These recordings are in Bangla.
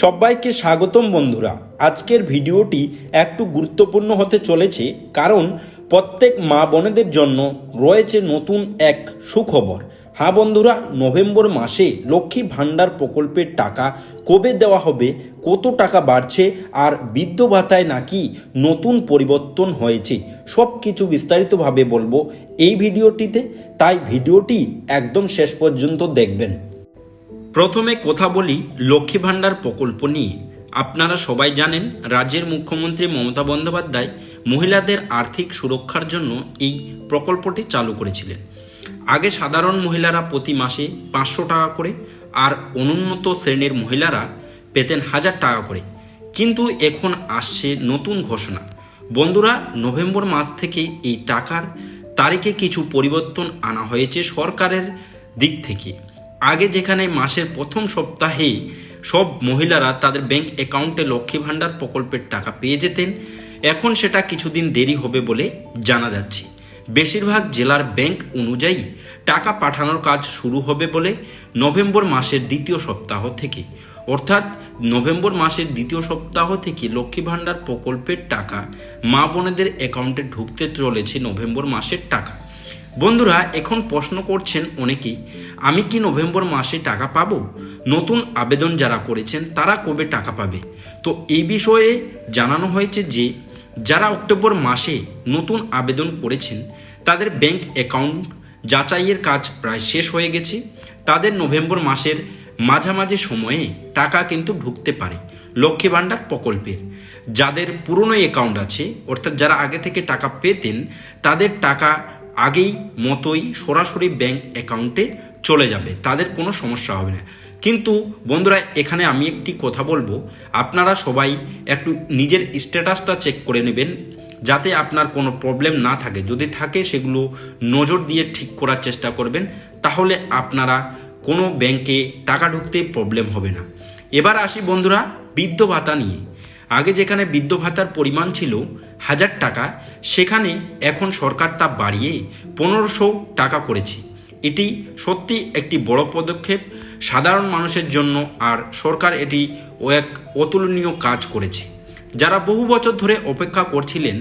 সবাইকে স্বাগতম বন্ধুরা। আজকের ভিডিওটি একটু গুরুত্বপূর্ণ হতে চলেছে, কারণ প্রত্যেক মা বোনেদের জন্য রয়েছে নতুন এক সুখবর। হ্যাঁ বন্ধুরা, নভেম্বর মাসে লক্ষ্মী ভাণ্ডার প্রকল্পের টাকা কবে দেওয়া হবে, কত টাকা বাড়ছে, আর বৃদ্ধ ভাতায় নাকি নতুন পরিবর্তন হয়েছে সব কিছু বিস্তারিতভাবে বলব এই ভিডিওটিতে। তাই ভিডিওটি একদম শেষ পর্যন্ত দেখবেন। প্রথমে কথা বলি লক্ষ্মী ভাণ্ডার প্রকল্প নিয়ে। আপনারা সবাই জানেন রাজ্যের মুখ্যমন্ত্রী মমতা বন্দ্যোপাধ্যায় মহিলাদের আর্থিক সুরক্ষার জন্য এই প্রকল্পটি চালু করেছিলেন। আগে সাধারণ মহিলারা প্রতি মাসে পাঁচশো টাকা করে আর অনুন্নত শ্রেণির মহিলারা পেতেন হাজার টাকা করে। কিন্তু এখন আসছে নতুন ঘোষণা। বন্ধুরা, নভেম্বর মাস থেকে এই টাকার তারিখে কিছু পরিবর্তন আনা হয়েছে সরকারের দিক থেকে। আগে যেখানে মাসের প্রথম সপ্তাহে সব মহিলারা তাদের ব্যাংক অ্যাকাউন্টে লক্ষ্মী ভাণ্ডার প্রকল্পের টাকা পেয়ে যেতেন, এখন সেটা কিছুদিন দেরি হবে বলে জানা যাচ্ছে। বেশিরভাগ জেলার ব্যাংক অনুযায়ী টাকা পাঠানোর কাজ শুরু হবে বলে নভেম্বর মাসের দ্বিতীয় সপ্তাহ থেকে। অর্থাৎ নভেম্বর মাসের দ্বিতীয় সপ্তাহ থেকে লক্ষ্মী ভাণ্ডার প্রকল্পের টাকা মা বোনেদের অ্যাকাউন্টে ঢুকতে চলেছে নভেম্বর মাসের টাকা। বন্ধুরা, এখন প্রশ্ন করছেন অনেকেই, আমি কি নভেম্বর মাসে টাকা পাবো? নতুন আবেদন যারা করেছেন, তারা কবে টাকা পাবে? তো এই বিষয়ে জানানো হয়েছে যে, যারা অক্টোবর মাসে নতুন আবেদন করেছেন, তাদের ব্যাংক অ্যাকাউন্ট যাচাইয়ের কাজ প্রায় শেষ হয়ে গেছে। তাদের নভেম্বর মাসের মাঝামাঝি সময়ে টাকা কিন্তু ঢুকতে পারে, লক্ষ্মী ভাণ্ডার প্রকল্পের। যাদের পুরনো অ্যাকাউন্ট আছে, অর্থাৎ যারা আগে থেকে টাকা পেতেন, তাদের টাকা আগেই মতোই সরাসরি ব্যাংক অ্যাকাউন্টে চলে যাবে, তাদের কোনো সমস্যা হবে না। কিন্তু বন্ধুরা, এখানে আমি একটি কথা বলব, আপনারা সবাই একটু নিজের স্ট্যাটাসটা চেক করে নেবেন, যাতে আপনার কোনো প্রবলেম না থাকে। যদি থাকে, সেগুলো নজর দিয়ে ঠিক করার চেষ্টা করবেন, তাহলে আপনারা কোনো ব্যাংকে টাকা ঢুকতে প্রবলেম হবে না। এবার আসি বন্ধুরা, বৃদ্ধ ভাতা নিয়ে। আগে যেখানে বৃদ্ধ ভাতার পরিমাণ ছিল হাজার টাকা, সেখানে এখন সরকার তা বাড়িয়ে পনেরোশো টাকা করেছে। এটি সত্যি একটি বড় পদক্ষেপ। সাধারণ মানুষের জন্য আর সরকার এটি ও এক অতুলনীয় কাজ করেছে। যারা বহু বছর ধরে অপেক্ষা করছিলেন,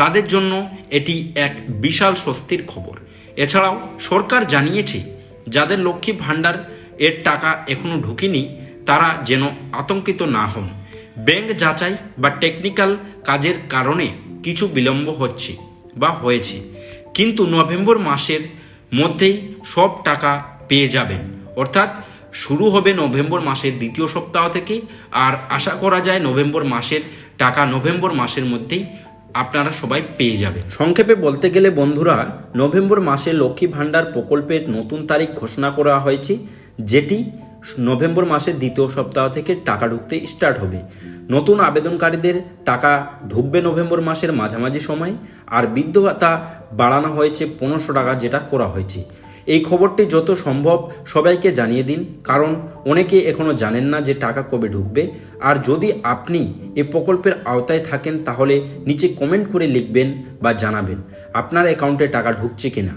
তাদের জন্য এটি এক বিশাল স্বস্তির খবর। এছাড়াও সরকার জানিয়েছে, যাদের লক্ষ্মী ভাণ্ডার এর টাকা এখনও ঢুকেনি, তারা যেন আতঙ্কিত না হন। ব্যাংক যাচাই বা টেকনিক্যাল কাজের কারণে কিছু বিলম্ব হচ্ছে বা হয়েছে। কিন্তু নভেম্বর মাসের মধ্যেই সব টাকা পেয়ে যাবেন। অর্থাৎ শুরু হবে নভেম্বর মাসের দ্বিতীয় সপ্তাহ থেকে আর আশা করা যায় নভেম্বর মাসের টাকা নভেম্বর মাসের মধ্যেই আপনারা সবাই পেয়ে যাবেন। সংক্ষেপে বলতে গেলে বন্ধুরা, নভেম্বর মাসে লক্ষ্মী ভাণ্ডার প্রকল্পের নতুন তারিখ ঘোষণা করা হয়েছে, যেটি নভেম্বর মাসের দ্বিতীয় সপ্তাহ থেকে টাকা ঢুকতে স্টার্ট হবে। নতুন আবেদনকারীদের টাকা ঢুকবে নভেম্বর মাসের মাঝামাঝি সময় আর বৃদ্ধ ভাতা বাড়ানো হয়েছে পনেরোশো টাকা যেটা করা হয়েছে। এই খবরটি যত সম্ভব সবাইকে জানিয়ে দিন, কারণ অনেকে এখনও জানেন না যে টাকা কবে ঢুকবে। আর যদি আপনি এই প্রকল্পের আওতায় থাকেন, তাহলে নিচে কমেন্ট করে লিখবেন বা জানাবেন, আপনার অ্যাকাউন্টে টাকা ঢুকছে কিনা।